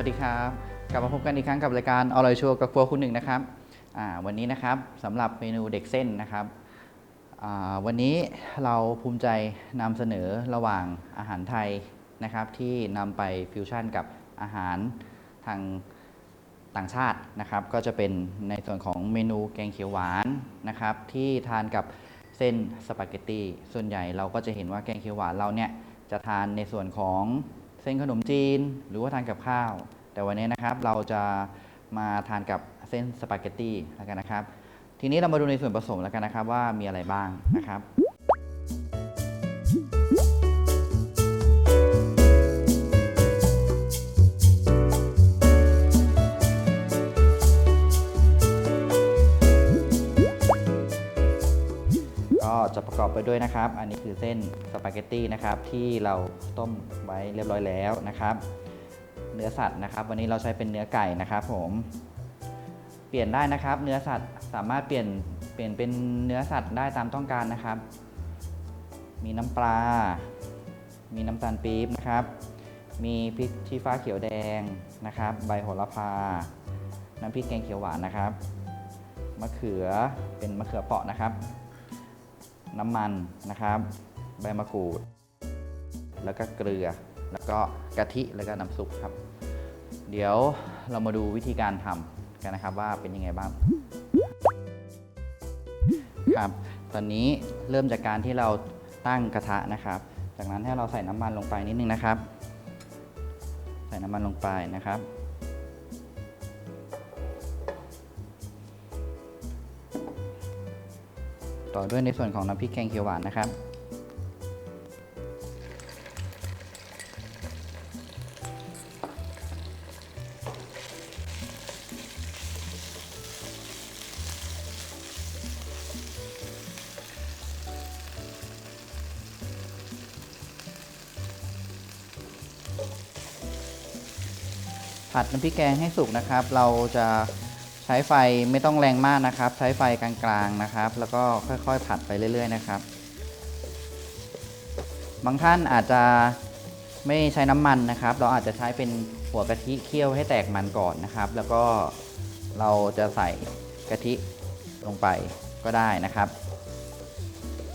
วัสดีครับ กลับมาพบกันอีกครั้งกับรายการอร่อยชัวร์กับครัวคุณหนึ่งนะครับวันนี้นะครับสำหรับเมนูเด็กเส้นนะครับวันนี้เราภูมิใจนำเสนอระหว่างอาหารไทยนะครับที่นำไปฟิวชั่นกับอาหารทางต่างชาตินะครับ ก็จะเป็นในส่วนของเมนูแกงเขียวหวานนะครับ ที่ทานกับเส้นสปาเกตตีส่วนใหญ่เราก็จะเห็นว่าแกงเขียวหวานเราเนี่ยจะทานในส่วนของ ส้นขนมจีน หรือว่าทานกับข้าว แต่วันนี้นะครับเราจะมาทานกับเส้นสปาเกตตี้แล้วกันนะครับ ทีนี้เรามาดูในส่วนผสมแล้วกันนะครับว่ามีอะไรบ้างนะครับ กรอบไปด้วยนะครับ อันนี้คือเส้นสปาเกตตี้นะครับที่เราต้มไว้เรียบร้อยแล้วนะครับ เนื้อสัตว์นะครับ วันนี้เราใช้เป็นเนื้อไก่นะครับ ผมเปลี่ยนได้นะครับ เนื้อสัตว์สามารถเปลี่ยนเปลี่ยนเป็นเนื้อสัตว์ได้ตามต้องการนะครับ มีน้ำปลา มีน้ำตาลปี๊บนะครับ มีพริกชี้ฟ้าเขียวแดงนะครับ ใบโหระพา น้ำพริกแกงเขียวหวานนะครับมะเขือเป็นมะเขือเปาะนะครับ น้ำมันนะครับ ใบมะกรูด แล้วก็เกลือ แล้วก็กะทิ แล้วก็น้ำซุปครับ เดี๋ยวเรามาดูวิธีการทำกันนะครับว่าเป็นยังไงบ้าง ครับ ตอนนี้เริ่มจากการที่เราตั้งกระทะนะครับ จากนั้นให้เราใส่น้ำมันลงไปนิดนึงนะครับ ใส่น้ำมันลงไปนะครับ ต่อด้วยในส่วนของน้ำพริกแกงเขียวหวานนะครับผัดน้ำพริกแกงให้สุกนะครับ เราจะ ใช้ไฟไม่ต้องแรงมากนะครับ ใช้ไฟกลางๆนะครับ แล้วก็ค่อยๆผัดไปเรื่อย ๆ นะครับ บางท่านอาจจะไม่ใช้น้ำมันนะครับ เราอาจจะใช้เป็นหัวกะทิเคี่ยวให้แตกมันก่อนนะครับ แล้วก็เราจะใส่กะทิลงไปก็ได้นะครับ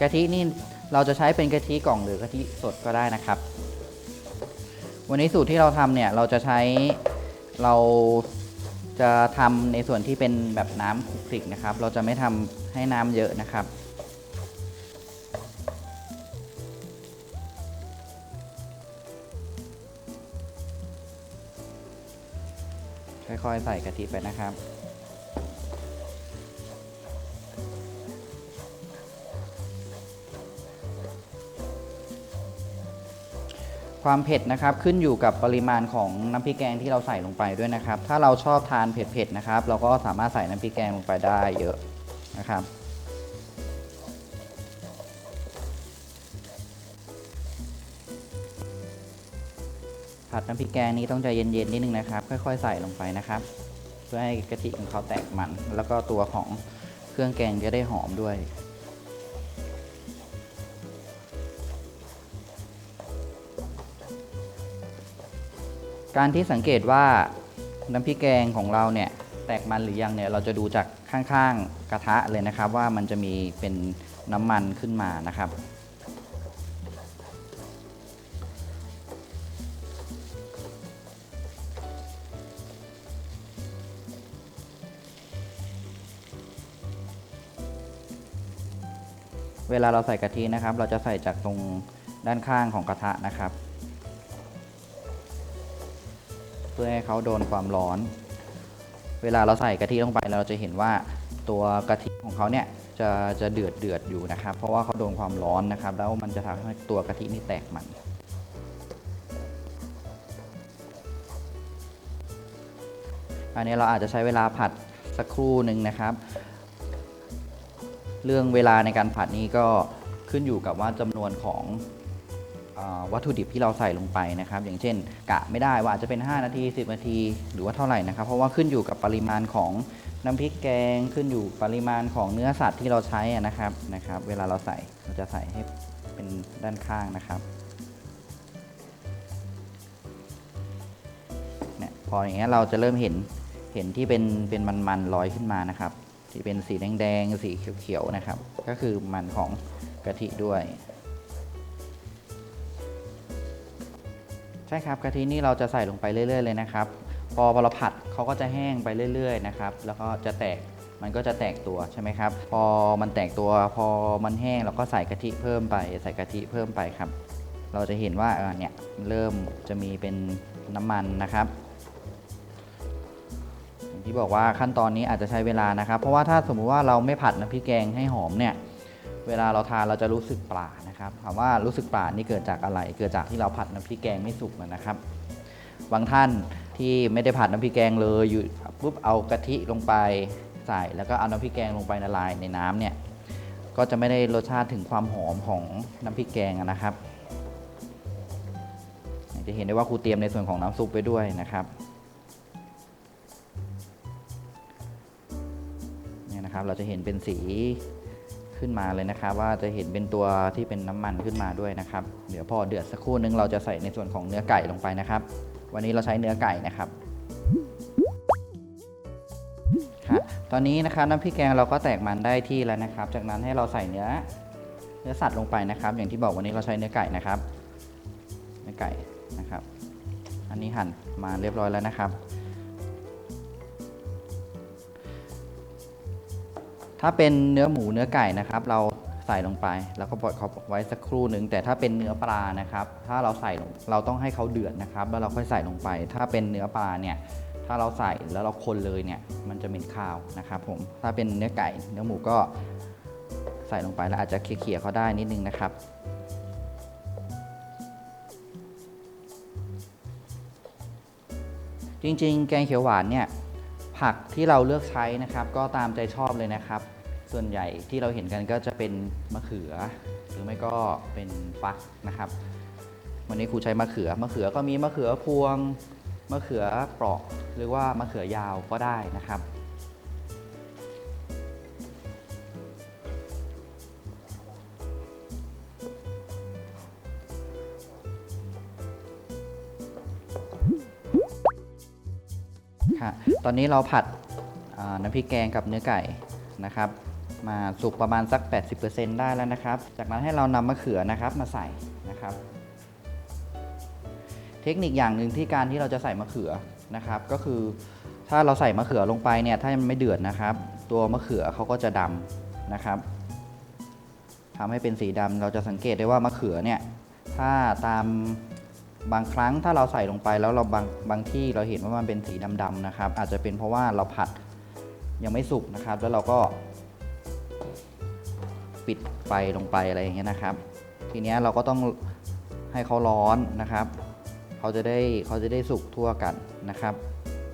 กะทินี่เราจะใช้เป็นกะทิกล่องหรือกะทิสดก็ได้นะครับ วันนี้สูตรที่เราทำเนี่ยเราจะใช้เรา จะทำในส่วนที่เป็นแบบน้ำคลุกคลิกนะครับ เราจะไม่ทำให้น้ำเยอะนะครับ ค่อยๆ ใส่กะทิไปนะครับ ความเผ็ดนะครับขึ้นอยู่กับปริมาณของน้ำพริกแกงที่เราใส่ลงไปด้วยนะครับ ถ้าเราชอบทานเผ็ดๆนะครับ เราก็สามารถใส่น้ำพริกแกงลงไปได้เยอะนะครับผัดน้ำพริกแกงนี้ต้องใจเย็นๆนิดนึงนะครับ ค่อยๆ ใส่ลงไปนะครับ เพื่อให้กะทิของเขาแตกมัน แล้วก็ตัวของเครื่องแกงจะได้หอมด้วย การที่สังเกตว่าน้ำพริกแกงของเราเนี่ยแตกมันหรือยังเนี่ยเราจะดูจากข้างๆกระทะเลยนะครับ ว่ามันจะมีเป็นน้ำมันขึ้นมานะครับ เวลาเราใส่กะทินะครับ เราจะใส่จากตรงด้านข้างของกระทะนะครับ เพื่อให้เขาโดนความร้อน เวลาเราใส่กะทิลงไปเราจะเห็นว่าตัวกะทิของเขาเนี่ยจะจะเดือดเดือดอยู่นะครับ เพราะว่าเขาโดนความร้อนนะครับ แล้วมันจะทำให้ตัวกะทินี่แตกมัน อันนี้เราอาจจะใช้เวลาผัดสักครู่หนึ่งนะครับ เรื่องเวลาในการผัดนี้ก็ขึ้นอยู่กับว่าจำนวนของ วัตถุดิบที่เราใส่ลงไปนะครับ อย่างเช่น กะไม่ได้ว่าอาจจะเป็น 5 นาที 10 นาที หรือว่าเท่าไหร่นะครับ เพราะว่าขึ้นอยู่กับปริมาณของน้ำพริกแกงขึ้นอยู่ปริมาณของเนื้อสัตว์ที่เราใช้นะครับนะครับ เวลาเราใส่เราจะใส่ให้เป็นด้านข้างนะครับเนี่ยพออย่างเงี้ยเราจะเริ่มเห็นเห็นที่เป็นเป็นมันๆลอยขึ้นมานะครับที่เป็นสีแดงๆสีเขียวๆนะครับ ก็คือมันของกะทิด้วย ช่ครับกะทินี่เราจะใส่ลงไปเรื่อยๆเลยนะครับ พอเราผัดเขาก็จะแห้งไปเรื่อยๆนะครับแล้วก็จะแตกมันก็จะแตกตัวใช่ไหมครับ พอมันแตกตัวพอมันแห้งเราก็ใส่กะทิเพิ่มไป ใส่กะทิเพิ่มไปครับ เราจะเห็นว่าเออเนี่ยเริ่มจะมีเป็นน้ำมันนะครับอย่างที่บอกว่าขั้นตอนนี้อาจจะใช้เวลานะครับ เพราะว่าถ้าสมมุติว่าเราไม่ผัดน้ำพริกแกงให้หอมเนี่ย เวลาเราทานเราจะรู้สึกปลานะครับถามว่ารู้สึกปลานี่เกิดจากอะไร เกิดจากที่เราผัดน้ำพริกแกงไม่สุกนะครับ บางท่านที่ไม่ได้ผัดน้ำพริกแกงเลยอยู่ปุ๊บเอากะทิลงไปใส่ แล้วก็เอาน้ำพริกแกงลงไปละลายในน้ำเนี่ยก็จะไม่ได้รสชาติถึงความหอมของน้ำพริกแกงนะครับจะเห็นได้ว่าครูเตรียมในส่วนของน้ำซุปไปด้วยนะครับเนี่ยนะครับเราจะเห็นเป็นสี ขึ้นมาเลยนะครับว่าจะเห็นเป็นตัวที่เป็นน้ำมันขึ้นมาด้วยนะครับ เดี๋ยวพอเดือดสักครู่นึงเราจะใส่ในส่วนของเนื้อไก่ลงไปนะครับ วันนี้เราใช้เนื้อไก่นะครับค่ะตอนนี้นะครับน้ำพริกแกงเราก็แตกมันได้ที่แล้วนะครับ จากนั้นให้เราใส่เนื้อเนื้อสัตว์ลงไปนะครับ อย่างที่บอกวันนี้เราใช้เนื้อไก่นะครับ เนื้อไก่นะครับ อันนี้หั่นมาเรียบร้อยแล้วนะครับ ถ้าเป็นเนื้อหมูเนื้อไก่นะครับ เราใส่ลงไป แล้วก็ปล่อยเขาไว้สักครู่หนึ่งแต่ถ้าเป็นเนื้อปลานะครับ ถ้าเราใส่ลงเราต้องให้เขาเดือดนะครับ แล้วเราค่อยใส่ลงไป ถ้าเป็นเนื้อปลาเนี่ยถ้าเราใส่แล้วเราคนเลยเนี่ยมันจะเหม็นข้าวนะครับผมถ้าเป็นเนื้อไก่ เนื้อหมูก็ใส่ลงไปแล้วอาจจะเคี่ยๆเขาได้นิดนึงนะครับจริงๆ แกงเขียวหวานเนี่ย ผักที่เราเลือกใช้นะครับ ก็ตามใจชอบเลยนะครับ ส่วนใหญ่ที่เราเห็นกันก็จะเป็นมะเขือ หรือไม่ก็เป็นฟักนะครับ วันนี้ครูใช้มะเขือมะเขือก็มีมะเขือพวงมะเขือเปราะหรือว่ามะเขือยาวก็ได้นะครับ ค่ะ ตอนนี้เราผัดน้ำพริกแกงกับเนื้อไก่นะครับ มาสุกประมาณสัก 80%ได้แล้วนะครับ จากนั้นให้เรานำมะเขือนะครับมาใส่นะครับ เทคนิคอย่างหนึ่งที่การที่เราจะใส่มะเขือนะครับ ก็คือถ้าเราใส่มะเขือลงไปเนี่ยถ้ามันไม่เดือดนะครับ ตัวมะเขือเขาก็จะดำนะครับทำให้เป็นสีดำเราจะสังเกตได้ว่ามะเขือเนี่ยถ้าตาม บางครั้งถ้าเราใส่ลงไปแล้วเราบางบางที่เราเห็นว่ามันเป็นสีดำๆนะครับ อาจจะเป็นเพราะว่าเราผัดยังไม่สุกนะครับ แล้วเราก็ ปิดไฟลงไปอะไรอย่างเงี้ยนะครับ ทีเนี้ยเราก็ต้องให้เขาร้อนนะครับเขาจะได้เขาจะได้สุกทั่วกันนะครับ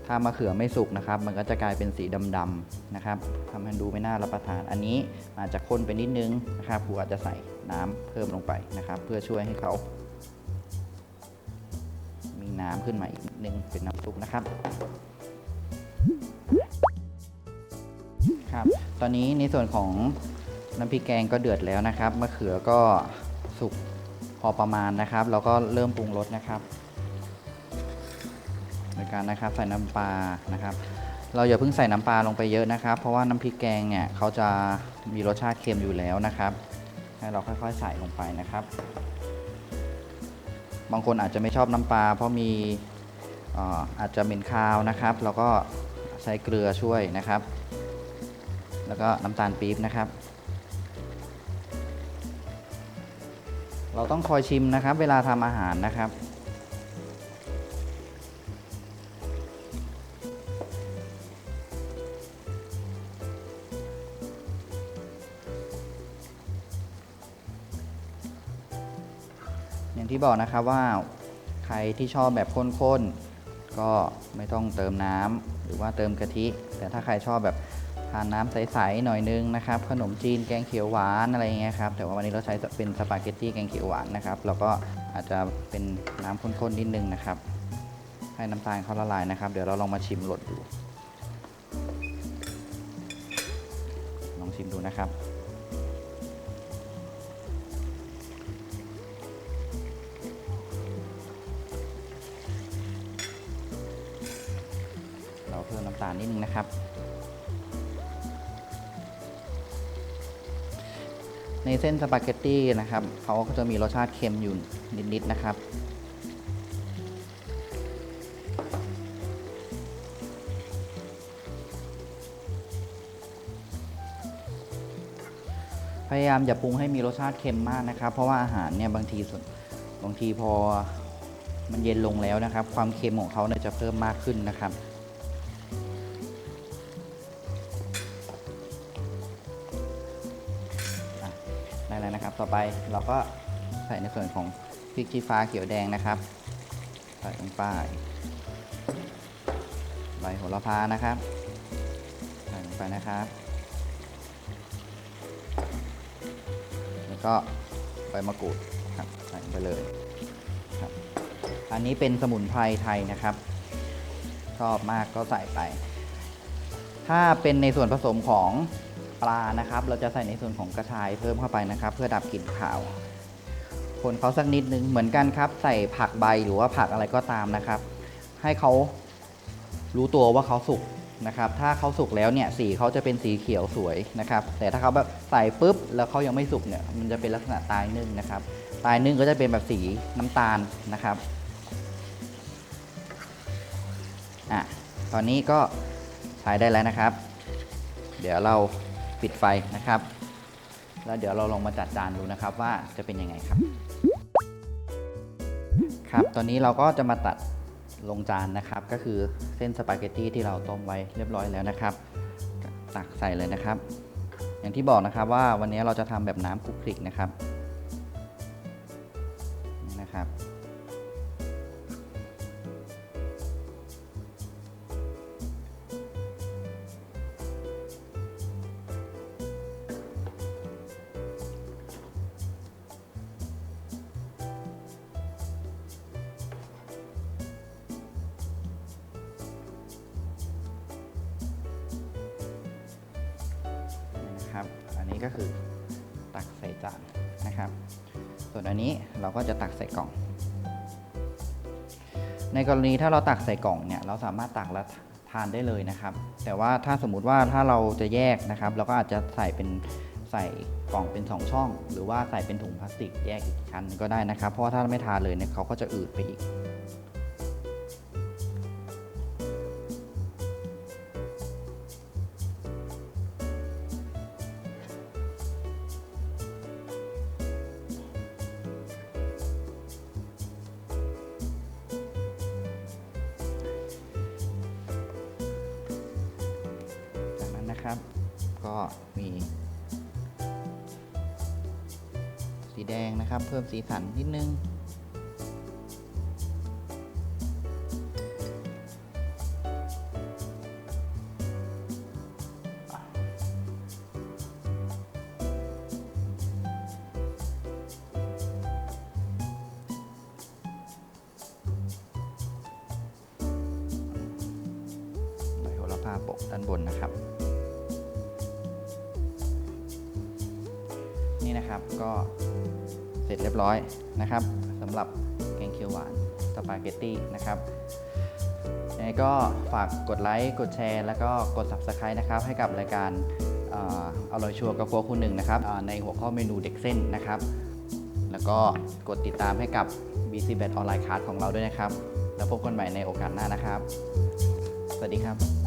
ถ้ามะเขือไม่สุกนะครับ มันก็จะกลายเป็นสีดำๆนะครับทำให้ดูไม่น่ารับประทาน อันนี้อาจจะข้นไปนิดนึงนะครับครูอาจจะใส่น้ำเพิ่มลงไปนะครับ เพื่อช่วยให้เขา น้ำขึ้นมาอีกนิดนึงเป็นน้ำซุปนะครับครับ ตอนนี้ในส่วนของน้ำพริกแกงก็เดือดแล้วนะครับมะเขือก็สุกพอประมาณนะครับเราก็เริ่มปรุงรสนะครับในการนะครับใส่น้ำปลานะครับ เราอย่าเพิ่งใส่น้ำปลาลงไปเยอะนะครับ เพราะว่าน้ำพริกแกงเนี่ยเขาจะมีรสชาติเค็มอยู่แล้วนะครับ ให้เราค่อยๆใส่ลงไปนะครับ บางคนอาจจะไม่ชอบน้ำปลาเพราะมีอาจจะเหม็นคาวนะครับเราก็ใช้เกลือช่วยนะครับ แล้วก็น้ำตาลปี๊บนะครับ เราต้องคอยชิมนะครับ เวลาทำอาหารนะครับ อย่างที่บอกนะครับว่าใครที่ชอบแบบข้นๆก็ไม่ต้องเติมน้ำหรือว่าเติมกะทิ แต่ถ้าใครชอบแบบทานน้ำใสๆหน่อยนึงนะครับขนมจีนแกงเขียวหวานอะไรเงี้ยครับแต่ว่าวันนี้เราใช้เป็นสปาเกตตี้แกงเขียวหวานนะครับเราก็อาจจะเป็นน้ำข้นๆนิดนึงนะครับ ให้น้ำตาลเขาละลายนะครับ เดี๋ยวเราลองมาชิมรสดู ลองชิมดูนะครับ เพิ่มน้ำตาลนิดนึงนะครับ ในเส้นสปาเกตตี้นะครับเขาก็จะมีรสชาติเค็มอยู่นิดๆนะครับพยายามอย่าปรุงให้มีรสชาติเค็มมากนะครับ เพราะว่าอาหารเนี่ยบางทีส่วนบางทีพอมันเย็นลงแล้วนะครับ ความเค็มของเขาเนี่ยจะเพิ่มมากขึ้นนะครับ ไป เราก็ใส่ในส่วนของพริกชี้ฟ้าเขียวแดงนะครับใส่ลงไปใบโหระพานะครับใส่ลงไปนะครับ แล้วก็ใบมะกรูดครับใส่ลงไปเลยครับอันนี้เป็นสมุนไพรไทยนะครับ ชอบมากก็ใส่ไป ถ้าเป็นในส่วนผสมของ ปลานะครับ เราจะใส่ในส่วนของกระชายเพิ่มเข้าไปนะครับ เพื่อดับกลิ่นขาว คนเขาสักนิดนึงเหมือนกันครับ ใส่ผักใบหรือว่าผักอะไรก็ตามนะครับ ให้เขารู้ตัวว่าเขาสุกนะครับ ถ้าเขาสุกแล้วเนี่ยสีเขาจะเป็นสีเขียวสวยนะครับ แต่ถ้าเขาแบบใส่ปุ๊บแล้วเขายังไม่สุกเนี่ยมันจะเป็นลักษณะตายนึ่งนะครับ ตายนึ่งก็จะเป็นแบบสีน้ำตาลนะครับอะตอนนี้ก็ใช้ได้แล้วนะครับ เดี๋ยวเรา ปิดไฟนะครับ แล้วเดี๋ยวเราลองมาจัดจานดูนะครับว่าจะเป็นยังไงครับ ครับ ตอนนี้เราก็จะมาตัดลงจานนะครับ ก็คือเส้นสปาเกตตี้ที่เราต้มไว้เรียบร้อยแล้วนะครับ ตักใส่เลยนะครับ อย่างที่บอกนะครับว่าวันนี้เราจะทำแบบน้ำคลุกคลิกนะครับ นี้ก็คือตักใส่จานนะครับ ส่วนอันนี้เราก็จะตักใส่กล่อง ในกรณีถ้าเราตักใส่กล่องเนี่ยเราสามารถตักแล้วทานได้เลยนะครับ แต่ว่าถ้าสมมุติว่าถ้าเราจะแยกนะครับ เราก็อาจจะใส่เป็นใส่กล่องเป็น 2 ช่อง หรือว่าใส่เป็นถุงพลาสติกแยกอีกชั้นก็ได้นะครับ เพราะว่าถ้าไม่ทานเลยเนี่ยเขาก็จะอืดไปอีก นะครับ ก็มีสีแดงนะครับ เพิ่มสีสันนิดนึงใบโหระพาปะด้านบนนะครับ นี่นะครับก็เสร็จเรียบร้อยนะครับสำหรับแกงเขียวหวานสปาเกตตี้นะครับยังไงก็ฝากกดไลค์กดแชร์ แล้วก็กด Subscribe นะครับให้กับรายการอร่อยชัวร์กับครัวคุณหนึ่งนะครับในหัวข้อเมนูเด็กเส้นนะครับ แล้วก็กดติดตามให้กับ BC b e t ออนไลน์คลาสของเราด้วยนะครับ แล้วพบกันใหม่ในโอกาสหน้านะครับ สวัสดีครับ